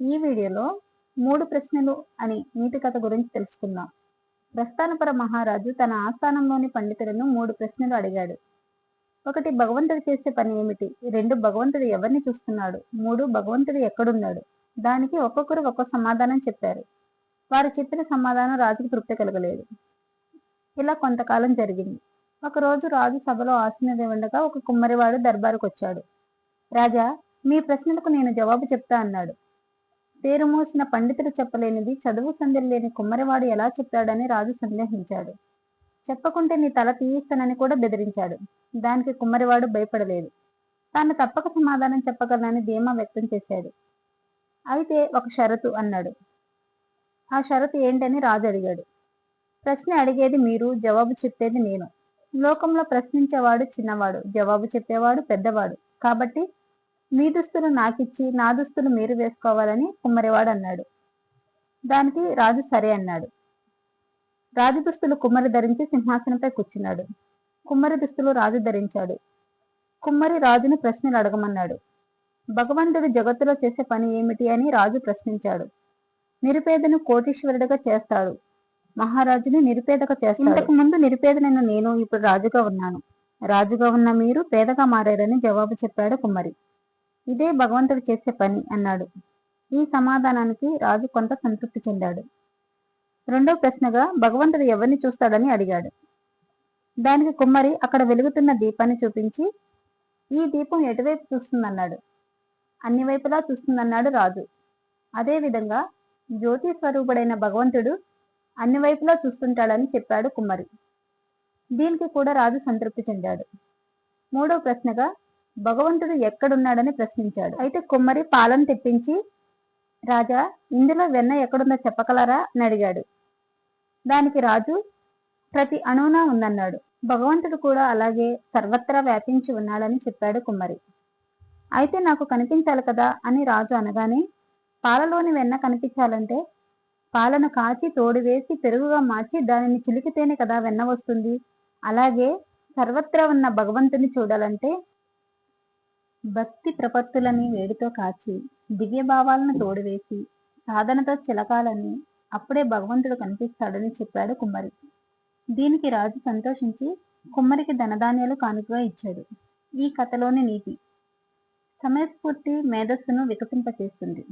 ఈ వీడియోలో మూడు ప్రశ్నలు అని నీతి కథ గురించి తెలుసుకుందాం. ప్రస్థానపర మహారాజు తన ఆస్థానంలోని పండితులను మూడు ప్రశ్నలు అడిగాడు. ఒకటి భగవంతుడు చేసే పని ఏమిటి? రెండు భగవంతుడు ఎవరిని చూస్తున్నాడు? మూడు భగవంతుడు ఎక్కడున్నాడు? దానికి ఒక్కొక్కరు ఒక్కొక్క సమాధానం చెప్పారు. వారు చెప్పిన సమాధానం రాజుకు తృప్తి కలగలేదు. ఇలా కొంతకాలం జరిగింది. ఒకరోజు రాజు సభలో ఆసీనదే ఉండగా ఒక కుమ్మరివాడు దర్బారుకు వచ్చాడు రాజా మీ ప్రశ్నలకు నేను జవాబు చెప్తా అన్నాడు. పేరు మోసిన పండితుడు చెప్పలేనిది చదువు సందడి లేని కుమ్మరివాడు ఎలా చెప్పాడని రాజు సందేహించాడు. చెప్పకుంటే నీ తల తీయిస్తానని కూడా బెదిరించాడు. దానికి కుమ్మరివాడు భయపడలేదు. తాను తప్పక సమాధానం చెప్పగలనని ధీమా వ్యక్తం చేశాడు. అయితే ఒక షరతు అన్నాడు. ఆ షరతు ఏంటని రాజు అడిగాడు. ప్రశ్న అడిగేది మీరు జవాబు చెప్పేది నేను. లోకంలో ప్రశ్నించేవాడు చిన్నవాడు జవాబు చెప్పేవాడు పెద్దవాడు. కాబట్టి మీ దుస్తులు నాకిచ్చి నా దుస్తులు మీరు వేసుకోవాలని కుమ్మరివాడు అన్నాడు. దానికి రాజు సరే అన్నాడు. రాజు దుస్తులు కుమ్మరి ధరించి సింహాసనంపై కూర్చున్నాడు. కుమ్మరి దుస్తులు రాజు ధరించాడు. కుమ్మరి రాజును ప్రశ్నలు అడగమన్నాడు. భగవంతుడు జగత్తులో చేసే పని ఏమిటి అని రాజు ప్రశ్నించాడు. నిరుపేదను కోటీశ్వరుడిగా చేస్తాడు. మహారాజుని నిరుపేదగా చేస్తాడు. ఇంతకు ముందు నిరుపేదనైన నేను ఇప్పుడు రాజుగా ఉన్నాను. రాజుగా ఉన్న మీరు పేదగా మారారని జవాబు చెప్పాడు కుమ్మరి. ఇదే భగవంతుడు చేసే పని అన్నాడు. ఈ సమాధానానికి రాజు కొంత సంతృప్తి చెందాడు. రెండో ప్రశ్నగా భగవంతుడు ఎవరిని చూస్తాడని అడిగాడు. దానికి కుమ్మరి అక్కడ వెలుగుతున్న దీపాన్ని చూపించి ఈ దీపం ఎటువైపు చూస్తుందన్నాడు? అన్ని వైపులా చూస్తుందన్నాడు రాజు. అదేవిధంగా జ్యోతి స్వరూపుడైన భగవంతుడు అన్ని వైపులా చూస్తుంటాడని చెప్పాడు కుమ్మరి. దీనికి కూడా రాజు సంతృప్తి చెందాడు. మూడో ప్రశ్నగా భగవంతుడు ఎక్కడున్నాడని ప్రశ్నించాడు. అయితే కుమ్మరి పాలను తెప్పించి రాజా ఇందులో వెన్న ఎక్కడుందో చెప్పగలరా? అని అడిగాడు. దానికి రాజు ప్రతి అణువునా ఉందన్నాడు. భగవంతుడు కూడా అలాగే సర్వత్రా వ్యాపించి ఉన్నాడని చెప్పాడు కుమ్మరి. అయితే నాకు కనిపించాలి కదా అని రాజు అనగానే పాలలోని వెన్న కనిపించాలంటే పాలను కాచి తోడు వేసి పెరుగుగా మార్చి దానిని చిలికితేనే కదా వెన్న వస్తుంది. అలాగే సర్వత్రా ఉన్న భగవంతుని చూడాలంటే భక్తి ప్రపత్తులని వేడితో కాచి దివ్య భావాలను తోడువేసి సాధనతో చిలకాలని అప్పుడే భగవంతుడు కనిపిస్తాడని చెప్పాడు కుమ్మరి. దీనికి రాజు సంతోషించి కుమ్మరికి ధనధాన్యాలు కానుకగా ఇచ్చాడు. ఈ కథలోని నీతి. సమయస్ఫూర్తి మేధస్సును వికసింపచేస్తుంది.